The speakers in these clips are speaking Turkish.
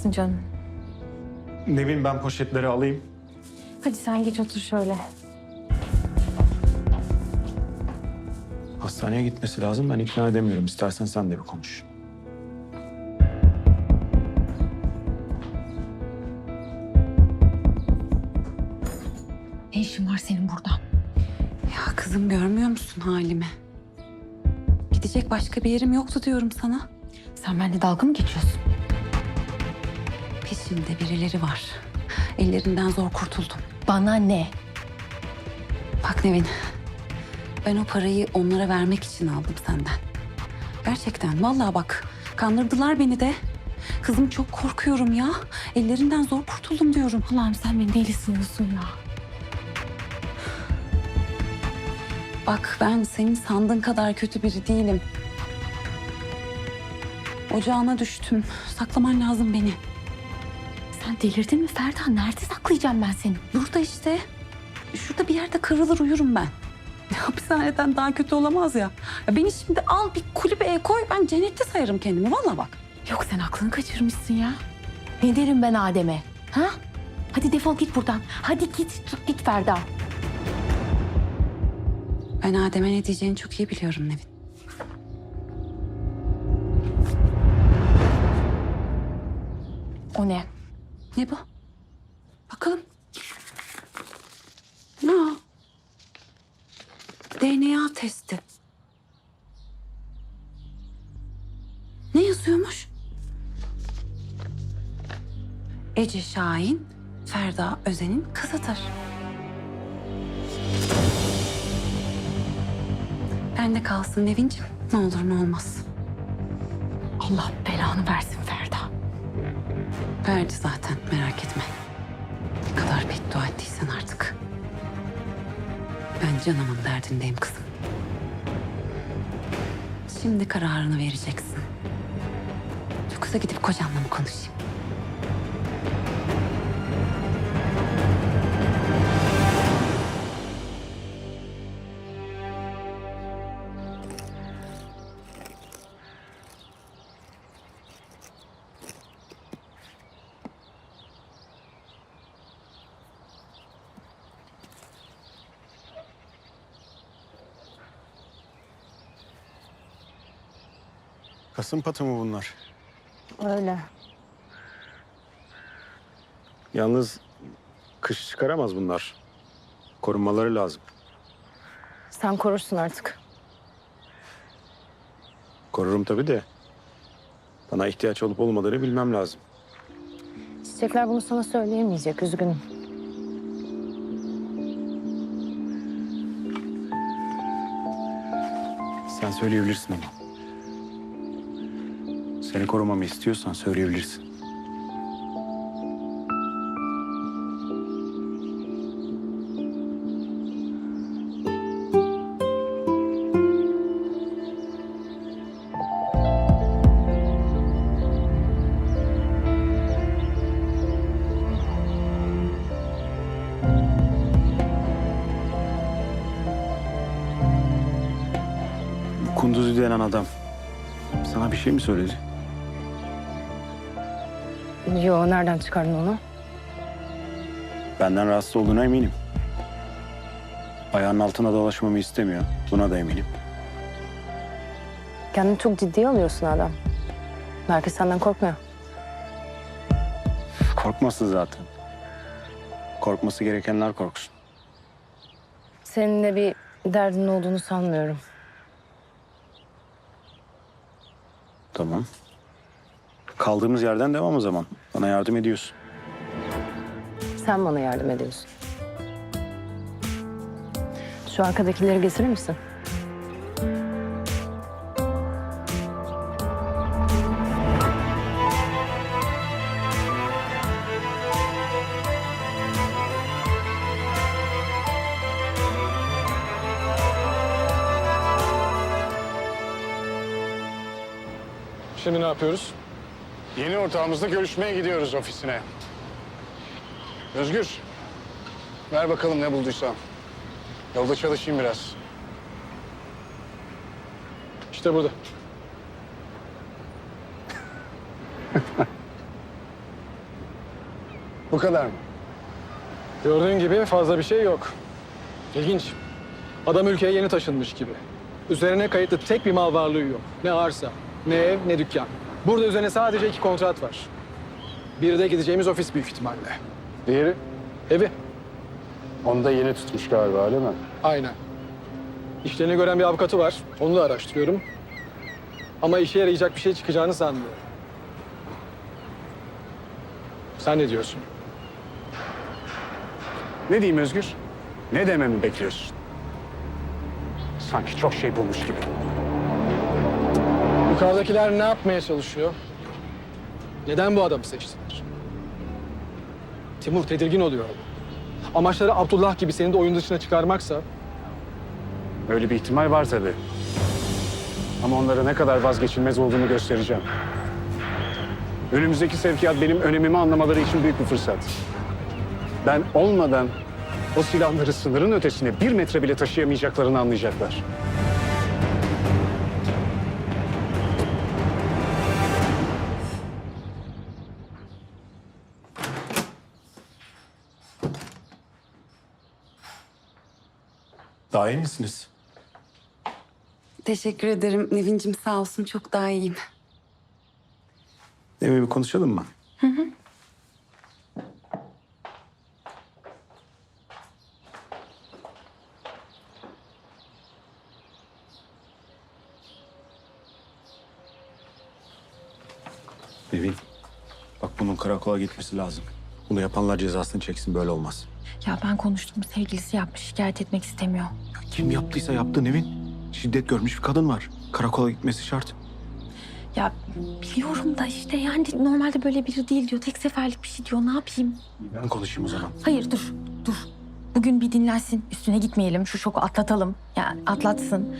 misin canım? Nevin ben poşetleri alayım. Hadi sen geç otur şöyle. Hastaneye gitmesi lazım. Ben ikna edemiyorum. İstersen sen de bir konuş. Ne işin var senin burada? Ya kızım görmüyor musun halimi? Gidecek başka bir yerim yoktu diyorum sana. Sen benimle dalga mı geçiyorsun? Peşimde birileri var. Ellerinden zor kurtuldum. Bana ne? Bak Nevin, ben o parayı onlara vermek için aldım senden. Gerçekten, vallahi bak kandırdılar beni de. Kızım çok korkuyorum ya. Ellerinden zor kurtuldum diyorum. Allah'ım sen beni deli sanıyorsun ya. Bak ben senin sandığın kadar kötü biri değilim. Ocağına düştüm. Saklaman lazım beni. Delirdin mi Ferda? Nerede saklayacağım ben seni? Burada işte. Şurada bir yerde kırılır uyurum ben. Hapishaneden daha kötü olamaz ya. ya. Beni şimdi al bir kulübeye koy ben cennette sayarım kendimi. Vallahi bak. Yok sen aklını kaçırmışsın ya. Ne derim ben Adem'e? Ha? Hadi defol git buradan. Hadi git, git Ferda. Ben Adem'e ne diyeceğini çok iyi biliyorum Nevin. O ne? Ne bu? Bakalım. Ne o? DNA testi. Ne yazıyormuş? Ece Şahin, Ferda Özen'in kızıdır. Bende kalsın Nevin'cim. Ne olur ne olmaz. Allah belanı versin. Verdi zaten merak etme. Ne kadar beddua ettiysen artık. Ben canımın derdindeyim kızım. Şimdi kararını vereceksin. Yoksa gidip kocanla mı konuşayım? Kasım patı mı bunlar? Öyle. Yalnız kış çıkaramaz bunlar. Korunmaları lazım. Sen korursun artık. Korurum tabii de. Bana ihtiyaç olup olmadığını bilmem lazım. Çiçekler bunu sana söyleyemeyecek. Üzgünüm. Sen söyleyebilirsin ama. Seni korumamı istiyorsan söyleyebilirsin. Bu Kunduzi denen adam sana bir şey mi söyledi? Yo nereden çıkardın onu? Benden rahatsız olduğuna eminim. Ayağının altına dolaşmamı istemiyor. Buna da eminim. Kendini çok ciddiye alıyorsun adam. Herkes senden korkmuyor. Korkmasın zaten. Korkması gerekenler korksun. Seninle bir derdin olduğunu sanmıyorum. Tamam. Kaldığımız yerden devam o zaman. Bana yardım ediyorsun. Sen bana yardım ediyorsun. Şu arkadakileri getirir misin? Şimdi ne yapıyoruz? Yeni ortağımızla görüşmeye gidiyoruz ofisine. Özgür, ver bakalım ne bulduysan. Yolda çalışayım biraz. İşte burada. Bu kadar mı? Gördüğün gibi fazla bir şey yok. İlginç. Adam ülkeye yeni taşınmış gibi. Üzerine kayıtlı tek bir mal varlığı yok. Ne arsa, ne ev, ne dükkan. Burada üzerine sadece iki kontrat var. Biri de gideceğimiz ofis büyük ihtimalle. Diğeri? Evi. Onu da yeni tutmuş galiba öyle mi? Aynen. İşlerini gören bir avukatı var. Onu da araştırıyorum. Ama işe yarayacak bir şey çıkacağını sanmıyorum. Sen ne diyorsun? Ne diyeyim Özgür? Ne dememi bekliyorsun? Sanki çok şey bulmuş gibi. Yukarıdakiler ne yapmaya çalışıyor? Neden bu adamı seçtiler? Timur tedirgin oluyor. Amaçları Abdullah gibi seni de oyun dışına çıkarmaksa Öyle bir ihtimal var tabii. Ama onlara ne kadar vazgeçilmez olduğunu göstereceğim. Önümüzdeki sevkiyat benim önemimi anlamaları için büyük bir fırsat. Ben olmadan o silahları sınırın ötesine bir metre bile taşıyamayacaklarını anlayacaklar. Daha iyi misiniz? Teşekkür ederim Nevin'cim sağ olsun çok daha iyiyim. Eve bir konuşalım mı? Nevin, bak bunun karakola gitmesi lazım. Bunu yapanlar cezasını çeksin, böyle olmaz. Ya ben konuştum sevgilisi yapmış şikayet etmek istemiyor. Ya kim yaptıysa yaptı Nevin. Şiddet görmüş bir kadın var. Karakola gitmesi şart. Ya biliyorum da işte yani normalde böyle biri değil diyor. Tek seferlik bir şey diyor. Ne yapayım? Ben konuşayım o zaman. Hayır dur dur. Bugün bir dinlensin. Üstüne gitmeyelim. Şu şoku atlatalım. Ya atlatsın.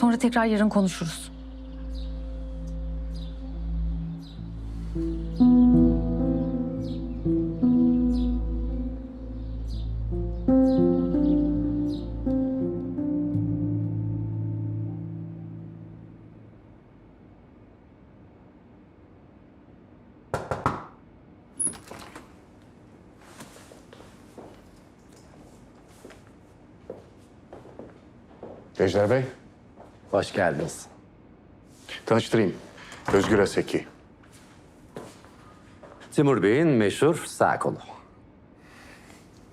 Sonra tekrar yarın konuşuruz. Ejder Bey, Hoş geldiniz. tanıştırayım. Özgür Aseki. Timur Bey'in meşhur sağ kolu.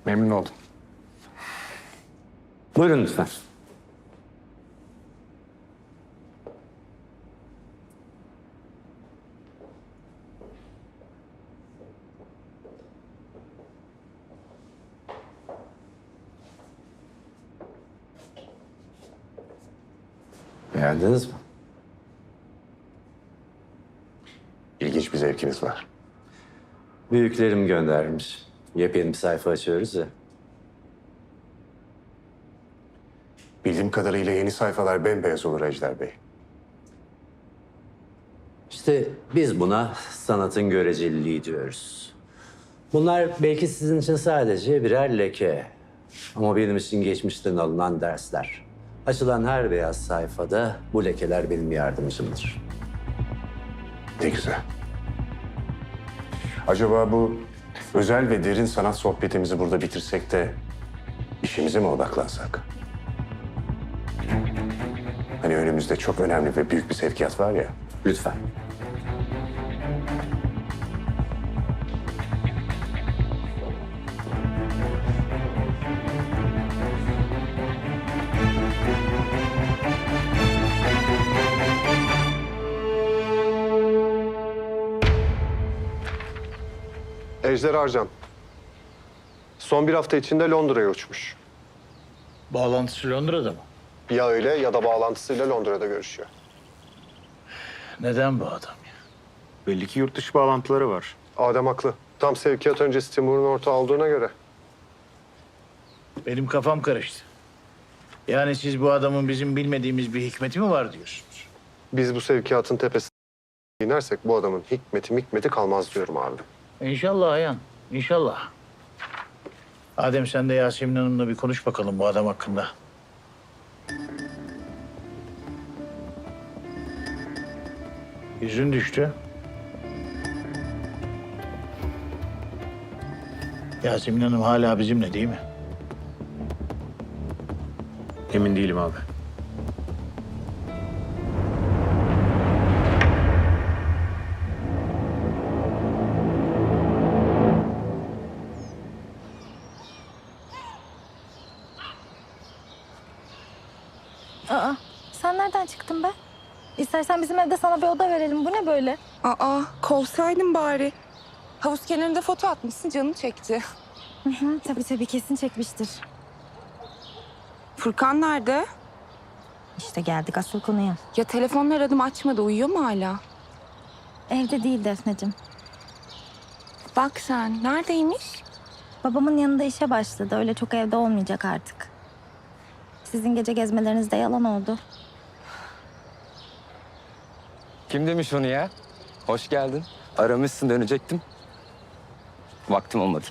Memnun oldum. Buyurun lütfen. Beğendiniz mi? İlginç bir zevkiniz var. Büyüklerim göndermiş. Yepyeni bir sayfa açıyoruz ya. Bildiğim kadarıyla yeni sayfalar bembeyaz olur Ejder Bey. İşte biz buna sanatın göreceliliği diyoruz. Bunlar belki sizin için sadece birer leke. Ama benim için geçmişten alınan dersler. Açılan her beyaz sayfada bu lekeler benim yardımcımdır. Ne güzel. Acaba bu özel ve derin sanat sohbetimizi burada bitirsek de işimize mi odaklansak? Hani önümüzde çok önemli ve büyük bir sevkiyat var ya. Lütfen. Ejder Arcan. Son bir hafta içinde Londra'ya uçmuş. Bağlantısı Londra'da mı? Ya öyle ya da bağlantısıyla Londra'da görüşüyor. Neden bu adam ya? Belli ki yurt dışı bağlantıları var. Adem haklı. Tam sevkiyat öncesi Timur'un ortağı olduğuna göre. Benim kafam karıştı. Yani siz bu adamın bizim bilmediğimiz bir hikmeti mi var diyorsunuz? Biz bu sevkiyatın tepesine inersek bu adamın hikmeti mikmeti kalmaz diyorum abi. İnşallah Ayhan, inşallah. Adem sen de Yasemin Hanım'la bir konuş bakalım bu adam hakkında. Yüzün düştü. Yasemin Hanım hala bizimle değil mi? Emin değilim abi. Aa, sen nereden çıktın be? İstersen bizim evde sana bir oda verelim. Bu ne böyle? Aa, kovsaydın bari. Havuz kenarında foto atmışsın, canı çekti. Hı hı, tabii tabii kesin çekmiştir. Furkan nerede? İşte geldik asıl konuya. Ya telefonla aradım açmadı, uyuyor mu hala? Evde değil Defne'cim. Bak sen, neredeymiş? Babamın yanında işe başladı. Öyle çok evde olmayacak artık. Sizin gece gezmeleriniz de yalan oldu. Kim demiş onu ya? Hoş geldin. Aramışsın dönecektim. Vaktim olmadı.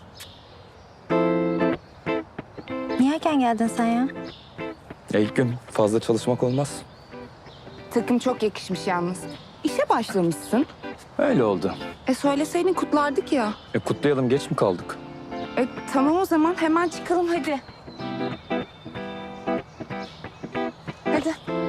Niye erken geldin sen ya? Ya ilk gün fazla çalışmak olmaz. Takım çok yakışmış yalnız. İşe başlamışsın. Öyle oldu. E söyleseydin kutlardık ya. E kutlayalım geç mi kaldık? E tamam o zaman hemen çıkalım hadi. Hadi.